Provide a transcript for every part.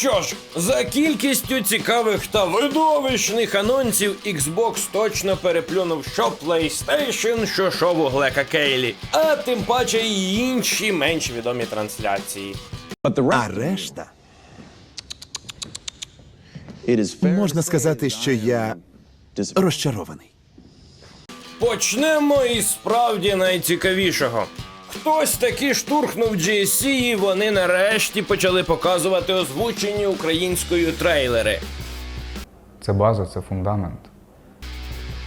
Що ж, за кількістю цікавих та видовищних анонсів Xbox точно переплюнув що PlayStation, що шоу Глека Кейлі, а тим паче і інші менш відомі трансляції. А решта можна сказати, що я розчарований. Почнемо із справді найцікавішого. Хтось таки штурхнув GSC і вони нарешті почали показувати озвучені українською трейлери. Це база, це фундамент.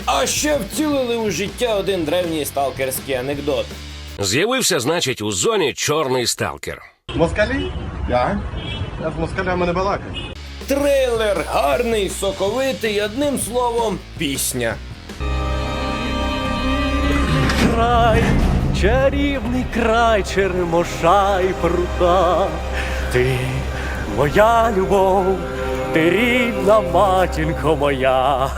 А ще втілили у життя один древній сталкерський анекдот. З'явився, значить, у зоні чорний сталкер. Москалі? Я? Я з москалями не балакаю. Трейлер гарний, соковитий, одним словом, пісня. край, чарівний край черемоша і прута. Ти моя любов, ти рідна матінко моя.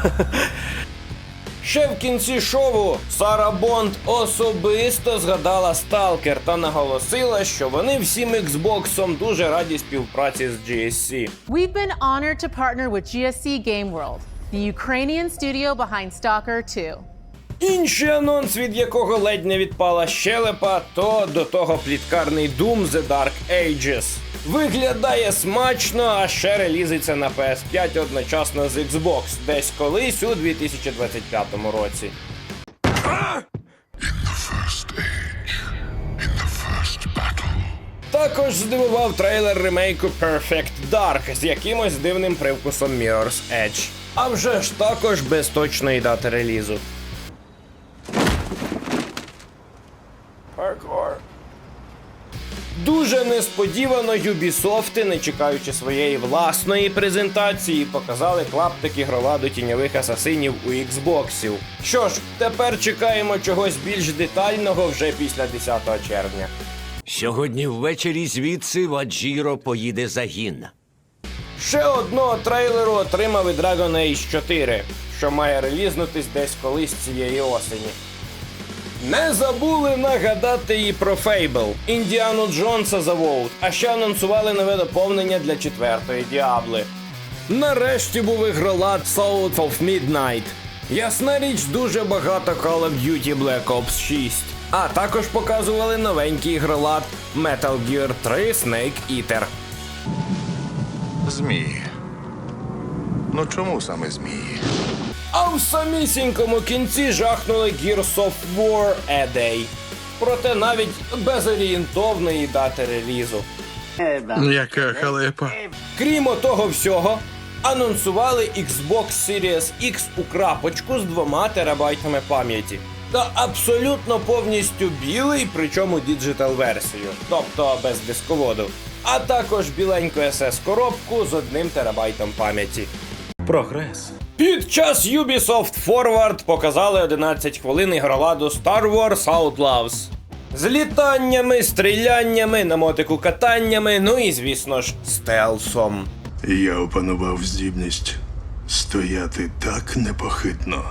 Ще в кінці шоу Сара Бонд особисто згадала Сталкер та наголосила, що вони всім Xbox дуже раді співпраці з GSC. We've been honored to partner with GSC Game World, the Ukrainian studio behind Stalker 2. Інший анонс, від якого ледь не відпала щелепа, то до того пліткарний Doom The Dark Ages. Виглядає смачно, а ще релізиться на PS5 одночасно з Xbox, десь колись у 2025 році. Також здивував трейлер ремейку Perfect Dark з якимось дивним привкусом Mirror's Edge. А вже ж також без точної дати релізу. Паркор. Дуже несподівано Ubisoft, не чекаючи своєї власної презентації, показали клаптик ігроладу тіньових асасинів у Xboxів. Що ж, тепер чекаємо чогось більш детального вже після 10 червня. Сьогодні ввечері звідси Ваджіро поїде загін. Ще одного трейлеру отримав і Dragon Age 4, що має релізнутись десь колись цієї осені. Не забули нагадати і про Fable, Індіану Джонса завоут, а ще анонсували нове доповнення для четвертої Діабли. Нарешті був ігролад Souls of Midnight. Ясна річ, дуже багато Call of Duty Black Ops 6. А також показували новенький ігролад Metal Gear 3 Snake Eater. Змії. Ну чому саме змії? А в самісінькому кінці жахнули Gears of War A Day. Проте навіть без орієнтовної дати релізу. Яка халепа. Крім того всього, анонсували Xbox Series X у крапочку з двома терабайтами пам'яті. Та абсолютно повністю білий, причому діджитал версію, тобто без дисководу. А також біленьку SS коробку з одним терабайтом пам'яті. Прогрес. Під час Ubisoft Forward показали 11 хвилин ігроладу Star Wars Outlaws. З літаннями, стріляннями, на мотику катаннями, ну і звісно ж, стелсом. Я опанував здібність стояти так непохитно,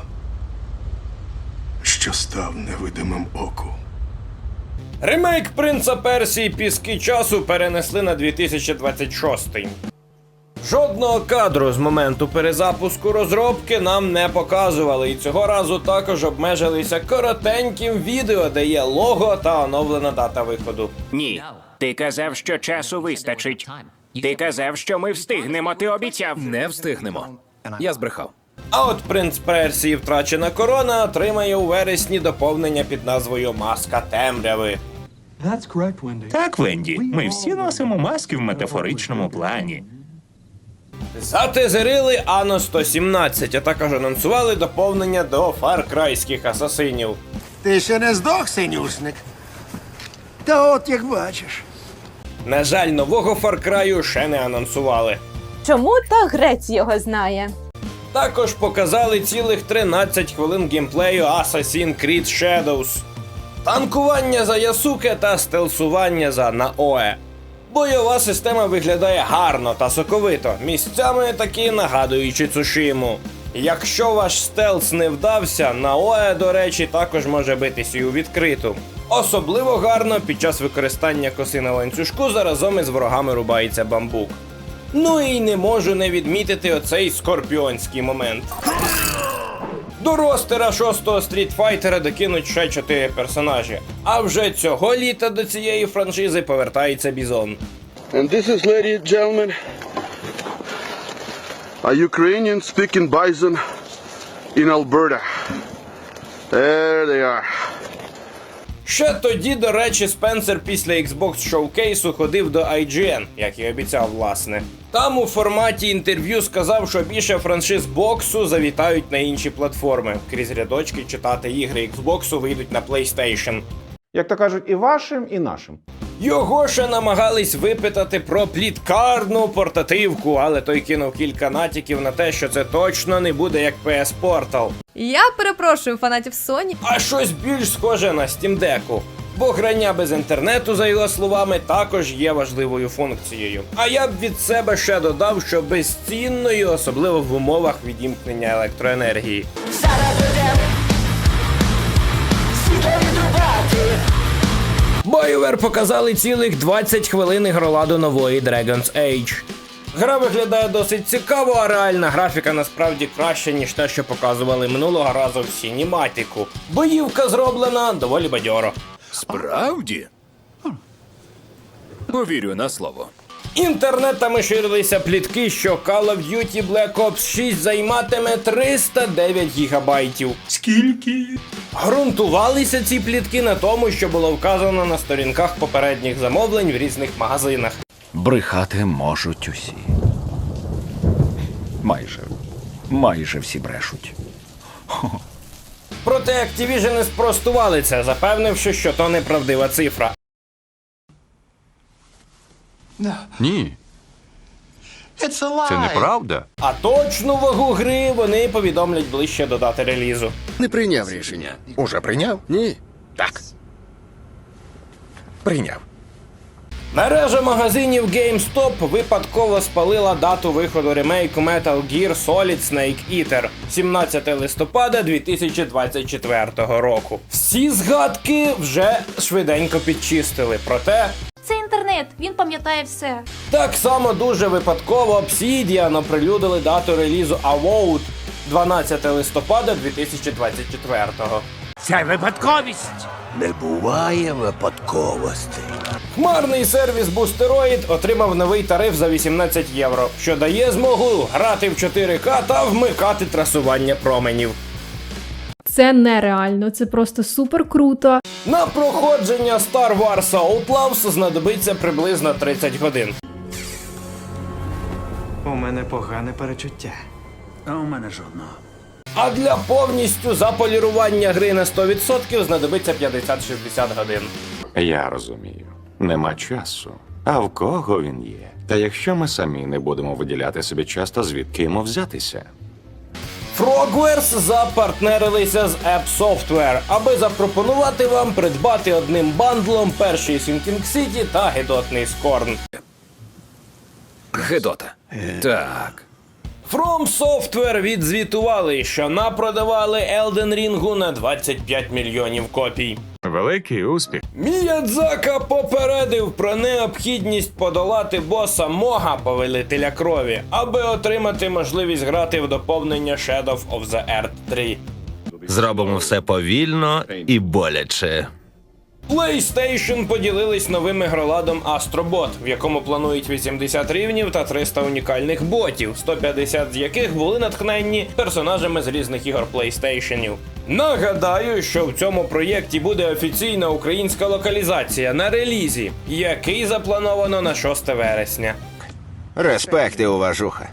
що став невидимим оку. Ремейк Принца Персії Піски часу перенесли на 2026. Жодного кадру з моменту перезапуску розробки нам не показували, і цього разу також обмежилися коротеньким відео, де є лого та оновлена дата виходу. Ні. Ти казав, що часу вистачить. Ти казав, що ми встигнемо, ти обіцяв. Не встигнемо. Я збрехав. А от принц Персії втрачена корона отримає у вересні доповнення під назвою Маска темряви. Так, Венді, ми всі носимо маски в метафоричному плані. Затезерили Ано 117, а також анонсували доповнення до фаркрайських асасинів. Ти ще не здох, синюшник? Та от як бачиш. На жаль, нового Фаркраю ще не анонсували. Чому та грець його знає? Також показали цілих 13 хвилин геймплею Assassin's Creed Shadows. танкування за Ясуке та стелсування за Наое. Бойова система виглядає гарно та соковито, місцями таки нагадуючи Цушиму. Якщо ваш стелс не вдався, Наое, до речі, також може битись і у відкриту. Особливо гарно під час використання коси на ланцюжку заразом із ворогами рубається бамбук. Ну і не можу не відмітити оцей скорпіонський момент. До ростера шостого стрітфайтера докинуть ще чотири персонажі. А вже цього літа до цієї франшизи повертається Бізон. And this is, ladies and gentlemen, a Ukrainian speaking bison in Alberta. There they are. Ще тоді, до речі, Спенсер після Xbox Showcase ходив до IGN, як і обіцяв, власне. Там у форматі інтерв'ю сказав, що більше франшиз боксу завітають на інші платформи. Крізь рядочки читати ігри Xbox вийдуть на PlayStation. Як то кажуть, і вашим, і нашим. Його ще намагались випитати про пліткарну портативку, але той кинув кілька натяків на те, що це точно не буде як PS Portal, Я перепрошую фанатів Sony. а щось більш схоже на Steam Deck. Бо грання без інтернету, за його словами, також є важливою функцією. А я б від себе ще додав, що безцінною, особливо в умовах відімкнення електроенергії. BioWare показали цілих 20 хвилин ігроладу нової Dragon's Age. Гра виглядає досить цікаво, а реальна графіка насправді краще, ніж те, що показували минулого разу в Сініматіку. Боївка зроблена доволі бадьоро. Справді? Повірю на слово. Інтернетами ширилися плітки, що Call of Duty Black Ops 6 займатиме 309 гігабайтів. Скільки? Грунтувалися ці плітки на тому, що було вказано на сторінках попередніх замовлень в різних магазинах. Брехати можуть усі. Майже. Майже всі брешуть. Проте Activision спростували це, запевнивши, що то неправдива цифра. Ні. Це неправда. А точну вагу гри вони повідомлять ближче до дати релізу. Не прийняв рішення. Уже прийняв? Ні. Так. Прийняв. Мережа магазинів GameStop випадково спалила дату виходу ремейку Metal Gear Solid Snake Eater 17 листопада 2024 року. Всі згадки вже швиденько підчистили. Проте Це інтернет, він пам'ятає все. так само дуже випадково Obsidian оприлюдили дату релізу Avowed 12 листопада 2024 Це випадковість. Не буває випадковостей. Хмарний сервіс Boosteroid отримав новий тариф за 18 євро, що дає змогу грати в 4К та вмикати трасування променів. Це нереально, це просто супер круто. На проходження Star Wars Outlaws знадобиться приблизно 30 годин. У мене погане перечуття. А для повністю заполірування гри на 100% знадобиться 50-60 годин. Я розумію. Нема часу. А в кого він є? Та якщо ми самі не будемо виділяти собі час, то звідки йому взятися? Frogwares запартнерилися з App Software, аби запропонувати вам придбати одним бандлом перший Sinking City та гидотний Scorn. Гедота. Так. From Software відзвітували, що напродавали Elden Ring на 25 мільйонів копій. Великий успіх. Міядзака попередив про необхідність подолати боса Мога повелителя крові, аби отримати можливість грати в доповнення Shadow of the Earth 3. Зробимо все повільно і боляче. PlayStation поділились новим ігроладом Astrobot, в якому планують 80 рівнів та 300 унікальних ботів, 150 з яких були натхненні персонажами з різних ігор PlayStation. Нагадаю, що в цьому проєкті буде офіційна українська локалізація на релізі, який заплановано на 6 вересня. Респект і уважуха.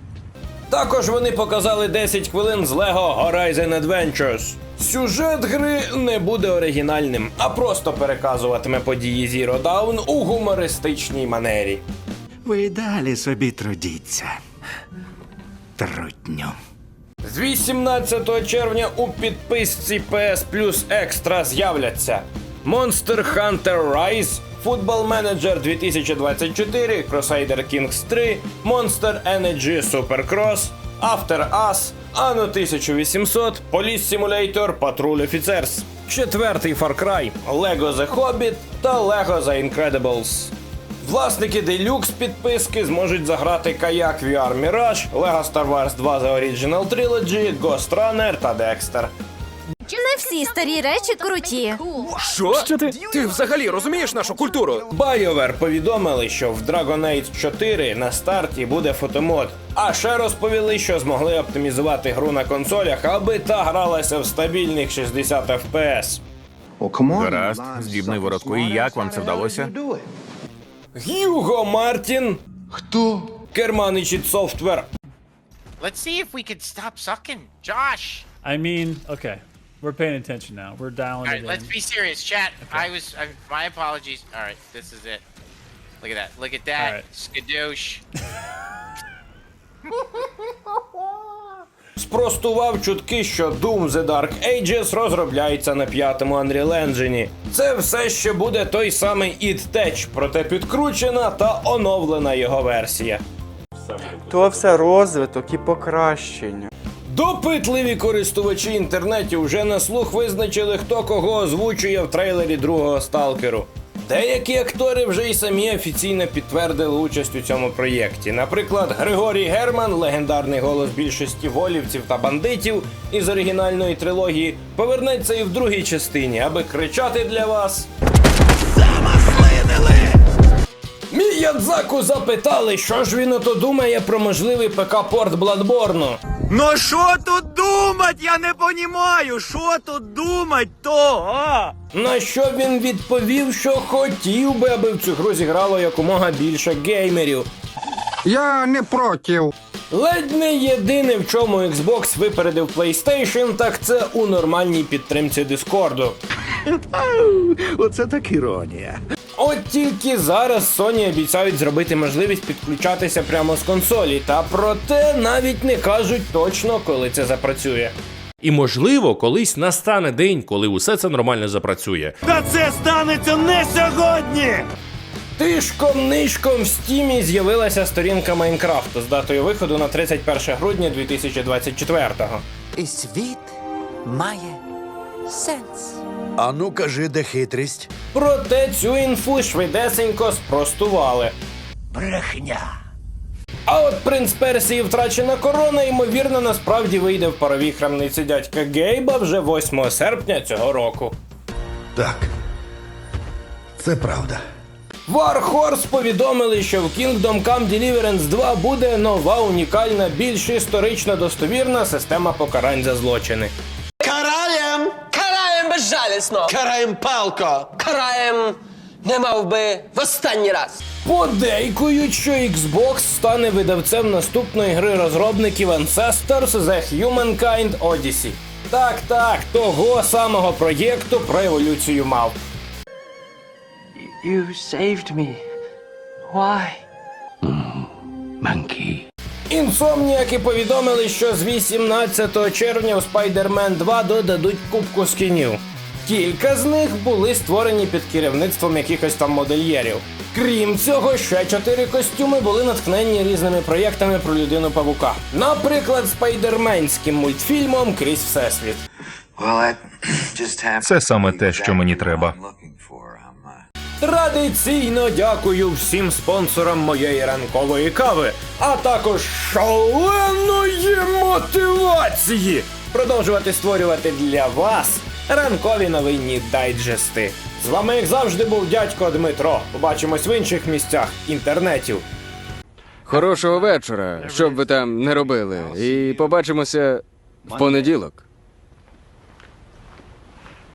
Також вони показали 10 хвилин з Lego Horizon Adventures. Сюжет гри не буде оригінальним, а просто переказуватиме події Zero Dawn у гумористичній манері. Ви й далі собі трудіться. Трутню. З 18 червня у підписці PS Plus Extra з'являться Monster Hunter Rise, Football Manager 2024, Crusader Kings 3, Monster Energy Supercross, After Us, Anno 1800, Police Simulator, Patrol Officers, четвертий Far Cry, Lego The Hobbit та Lego The Incredibles. Власники Deluxe підписки зможуть заграти каяк VR Mirage, Lego Star Wars 2 The Original Trilogy, Ghost Runner та Dexter. Всі старі речі круті. Що? Що ти? Ти взагалі розумієш нашу культуру? BioWare повідомили, що в Dragon Age 4 на старті буде фотомод. А ще розповіли, що змогли оптимізувати гру на консолях, аби та гралася в стабільних 60 FPS. Гаразд, здібний воротку. І як вам це вдалося? Гюго Мартін. Хто? Керманич від Software. Let's see if we can stop sucking. Josh! I mean, okay, we're paying attention now. We're dialing Alright, it let's in. be serious, chat. Okay. I was, I, my apologies. Alright, this is it. Look at that. Look at that. Alright. Skadoosh. Спростував чутки, що Doom The Dark Ages розробляється на п'ятому Unreal Engine. Це все ще буде той самий It Tech, проте підкручена та оновлена його версія. То все розвиток і покращення. Допитливі користувачі інтернетів вже на слух визначили, хто кого озвучує в трейлері другого сталкеру. Деякі актори вже й самі офіційно підтвердили участь у цьому проєкті. Наприклад, Григорій Герман, легендарний голос більшості волівців та бандитів із оригінальної трилогії, повернеться і в другій частині, аби кричати для вас. Міядзаку запитали, що ж він ото думає про можливий ПК-порт Бладборну. Ну що тут думать? Я не понімаю, що тут думать то, а? На що він відповів, що хотів би, аби в цю гру зіграло якомога більше геймерів. Я не проти. Ледь не єдине, в чому Xbox випередив PlayStation, так це у нормальній підтримці Дискорду. Оце так іронія. От тільки зараз Sony обіцяють зробити можливість підключатися прямо з консолі, та проте навіть не кажуть точно, коли це запрацює. І можливо, колись настане день, коли усе це нормально запрацює. Та це станеться не сьогодні! Тишком нишком в стімі з'явилася сторінка Майнкрафту з датою виходу на 31 грудня 2024-го. І світ має сенс. А ну кажи, де хитрість? Проте цю інфу швидесенько спростували. Брехня. А от принц Персії втрачена корона, ймовірно, насправді вийде в паровій храмниці дядька Гейба вже 8 серпня цього року. Так. Це правда. Warhorse повідомили, що в Kingdom Come Deliverance 2 буде нова унікальна, більш історично достовірна система покарань за злочини. Безжалісно! Караєм палко! Караєм не мав би в останній раз! Подейкують, що Xbox стане видавцем наступної гри розробників Ancestors The Humankind Odyssey. Так, так, того самого проєкту про еволюцію мав. You saved me. Why? Monkey. Інсомніаки повідомили, що з 18 червня у Spider-Man 2 додадуть кубку скінів. Кілька з них були створені під керівництвом якихось там модельєрів. Крім цього, ще чотири костюми були натхнені різними проєктами про людину павука. Наприклад, спайдерменським мультфільмом крізь всесвіт. Це саме те, що мені треба. Традиційно дякую всім спонсорам моєї ранкової кави, а також шаленої мотивації продовжувати створювати для вас ранкові новинні дайджести. З вами, як завжди, був дядько Дмитро. Побачимось в інших місцях інтернетів. Хорошого вечора, що б ви там не робили, і побачимося в понеділок.